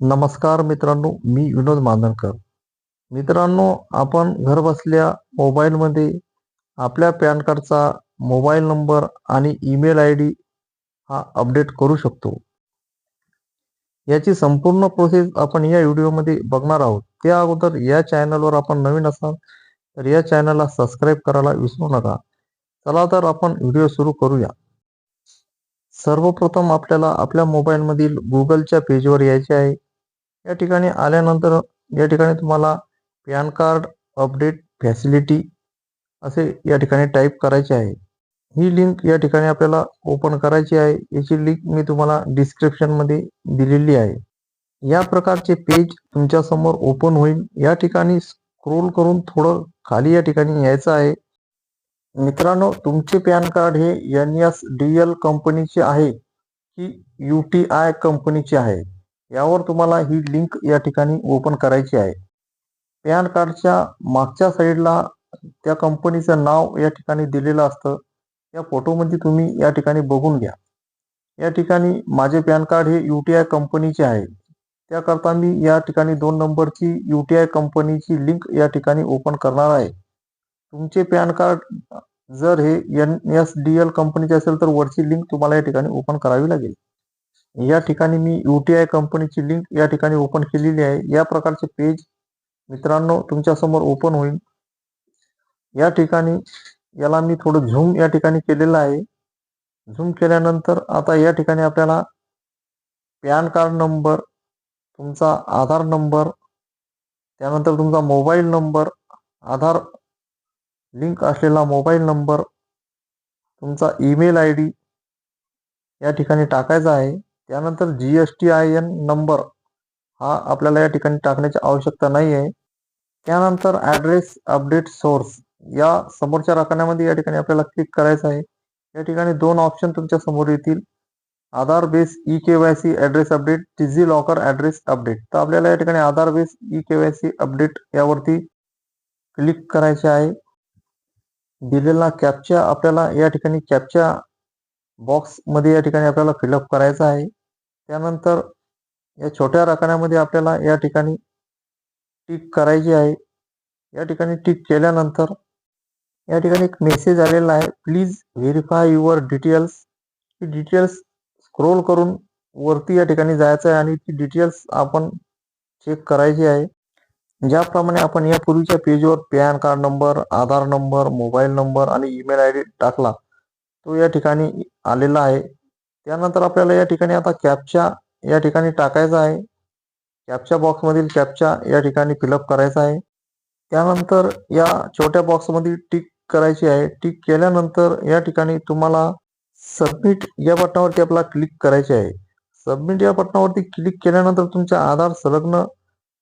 नमस्कार मित्रांनो मी विनोद मांदणकर. मित्रांनो आपण घरबसल्या मोबाईलमध्ये आपल्या पॅन कार्डचा मोबाईल नंबर आणि ईमेल आय डी हा अपडेट करू शकतो. याची संपूर्ण प्रोसेस आपण या व्हिडिओमध्ये बघणार आहोत. त्या अगोदर या चॅनलवर आपण नवीन असाल तर या चॅनलला सबस्क्राईब करायला विसरू नका. चला तर आपण व्हिडिओ सुरू करूया. सर्वप्रथम आपल्याला आपल्या मोबाईलमधील गुगलच्या पेजवर यायचे आहे. या ठिकाणी आल्यानंतर या ठिकाणी तुम्हाला पॅन कार्ड अपडेट फॅसिलिटी असे या ठिकाणी टाईप करायचे आहे. ही लिंक या ठिकाणी आपल्याला ओपन करायची आहे. याची लिंक मी तुम्हाला डिस्क्रिप्शनमध्ये दिलेली आहे. या प्रकारचे पेज तुमच्यासमोर ओपन होईल. या ठिकाणी स्क्रोल करून थोडं खाली या ठिकाणी यायचं आहे. मित्रांनो तुमचे पॅन कार्ड हे एन एस डी एल कंपनीचे आहे की यू टी आय कंपनीचे आहे? यावर तुम्हाला ही लिंक या ठिकाणी ओपन करायची आहे. पॅन कार्डच्या मागच्या साईडला त्या कंपनीचं नाव या ठिकाणी दिलेलं असतं. या फोटोमध्ये तुम्ही या ठिकाणी बघून घ्या. या ठिकाणी माझे पॅन कार्ड हे यू टी आय कंपनीचे आहे. त्याकरता मी या ठिकाणी दोन नंबरची यू टी आय कंपनीची लिंक या ठिकाणी ओपन करणार आहे. तुमचे पॅन कार्ड जर हे एन एस डी एल कंपनीचे असेल तर वरची लिंक तुम्हाला या ठिकाणी ओपन करावी लागेल. या ठिकाणी मी यू टी आय कंपनीची लिंक या ठिकाणी ओपन केलेली आहे. या प्रकारचे पेज मित्रांनो तुमच्यासमोर ओपन होईल. या ठिकाणी याला मी थोडं झूम या ठिकाणी केलेलं आहे. झूम केल्यानंतर आता या ठिकाणी आपल्याला पॅन कार्ड नंबर तुमचा आधार नंबर त्यानंतर तुमचा मोबाईल नंबर आधार लिंक असलेला मोबाईल नंबर तुमचा ईमेल आय डी या ठिकाणी टाकायचा आहे. त्यानंतर G S T I N number हा आपल्याला या ठिकाणी टाकण्याची आवश्यकता नाही आहे त्यानंतर ॲड्रेस अपडेट सोर्स या समोरच्या राखण्यामध्ये या ठिकाणी आपल्याला क्लिक करायचं आहे. या ठिकाणी दोन ऑप्शन तुमच्यासमोर येतील. Aadhaar base E K Y C address update DigiLocker address update तर आपल्याला या ठिकाणी Aadhaar base E K Y C update यावरती क्लिक करायचे आहे. दिलेला कॅपच्या आपल्याला या ठिकाणी कॅपच्या बॉक्समध्ये या ठिकाणी आपल्याला फिलअप करायचा आहे. त्यानंतर या छोट्या रकान्यामध्ये आपल्याला या ठिकाणी टिक करायची आहे. या ठिकाणी टिक केल्यानंतर या ठिकाणी एक मेसेज आलेला आहे. प्लीज व्हेरीफाय युअर डिटेल्स ही डिटेल्स स्क्रोल करून वरती या ठिकाणी जायचं आहे आणि ती डिटेल्स आपण चेक करायची आहे. ज्याप्रमाणे आपण या पूर्वीच्या पेजवर PAN card number Aadhaar number mobile number आणि ईमेल आय डी टाकला तो या ठिकाणी आलेला आहे. त्यानंतर आपल्याला या ठिकाणी आता कॅपच्या या ठिकाणी टाकायचा आहे. कॅपच्या बॉक्समधील कॅपच्या या ठिकाणी फिलअप करायचा आहे. त्यानंतर या छोट्या बॉक्समध्ये टिक करायची आहे. टिक केल्यानंतर या ठिकाणी तुम्हाला सबमिट या बटनावरती आपल्याला क्लिक करायचे आहे. सबमिट या बटनावरती क्लिक केल्यानंतर तुमच्या आधार संलग्न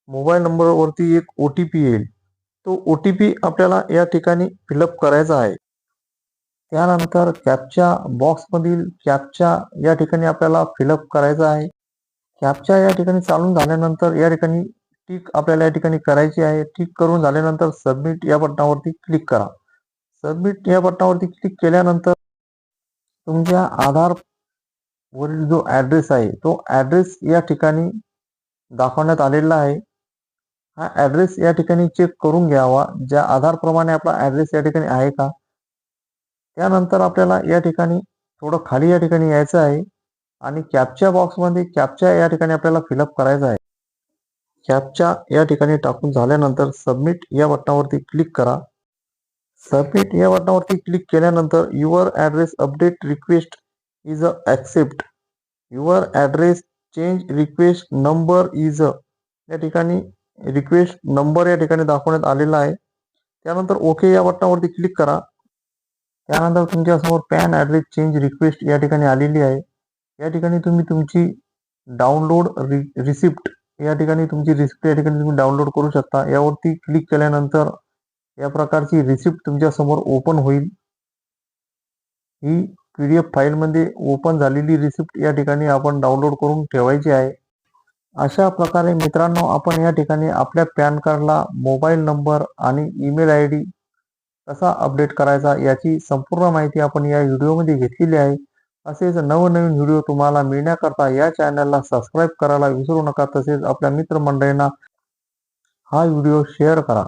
मोबाईल नंबरवरती एक ओ टी पी येईल. तो ओ टी पी आपल्याला या ठिकाणी फिलअप करायचा आहे. त्यानंतर कॅपच्या बॉक्समधील कॅपच्या या ठिकाणी आपल्याला फिलअप करायचा आहे. कॅपच्या या ठिकाणी चालून झाल्यानंतर या ठिकाणी टिक आपल्याला या ठिकाणी करायची आहे. टिक करून झाल्यानंतर सबमिट या बटनावरती क्लिक करा. सबमिट या बटनावरती क्लिक केल्यानंतर तुमच्या आधार वरील जो ॲड्रेस आहे तो ॲड्रेस या ठिकाणी दाखवण्यात आलेला आहे. हा ॲड्रेस या ठिकाणी चेक करून घ्यावा. ज्या आधारप्रमाणे आपला ॲड्रेस या ठिकाणी आहे का? त्यानंतर आपल्याला या ठिकाणी थोडं खाली या ठिकाणी यायचं आहे आणि कॅपच्या बॉक्समध्ये कॅपच्या या ठिकाणी आपल्याला फिलअप करायचं आहे. कॅपच्या या ठिकाणी टाकून झाल्यानंतर सबमिट या बटनावरती क्लिक करा. सबमिट या बटनावरती क्लिक केल्यानंतर your address update request is a accept. Your address change request number is a. या ठिकाणी रिक्वेस्ट नंबर या ठिकाणी दाखवण्यात आलेला आहे. त्यानंतर ओके या बटनावरती क्लिक करा. त्यानंतर तुमच्यासमोर पॅन ॲड्रेस चेंज रिक्वेस्ट या ठिकाणी आलेली आहे. या ठिकाणी तुम्ही तुमची डाउनलोड रि रिसिप्ट या ठिकाणी तुमची रिसिप्ट या ठिकाणी तुम्ही डाउनलोड करू शकता. यावरती क्लिक केल्यानंतर या प्रकारची रिसिप्ट तुमच्यासमोर ओपन होईल. ही पी डी एफ फाईलमध्ये ओपन झालेली रिसिप्ट या ठिकाणी आपण डाउनलोड करून ठेवायची आहे. अशा प्रकारे मित्रांनो आपण या ठिकाणी आपल्या पॅन कार्डला मोबाईल नंबर आणि ईमेल आय डी कसा अपडेट करायचा याची संपूर्ण माहिती आपण या व्हिडिओमध्ये घेतलेली आहे. असेच नवनवीन व्हिडिओ तुम्हाला मिळण्याकरता या चॅनलला सबस्क्राईब करायला विसरू नका. तसेच आपल्या मित्रमंडळींना हा व्हिडिओ शेअर करा.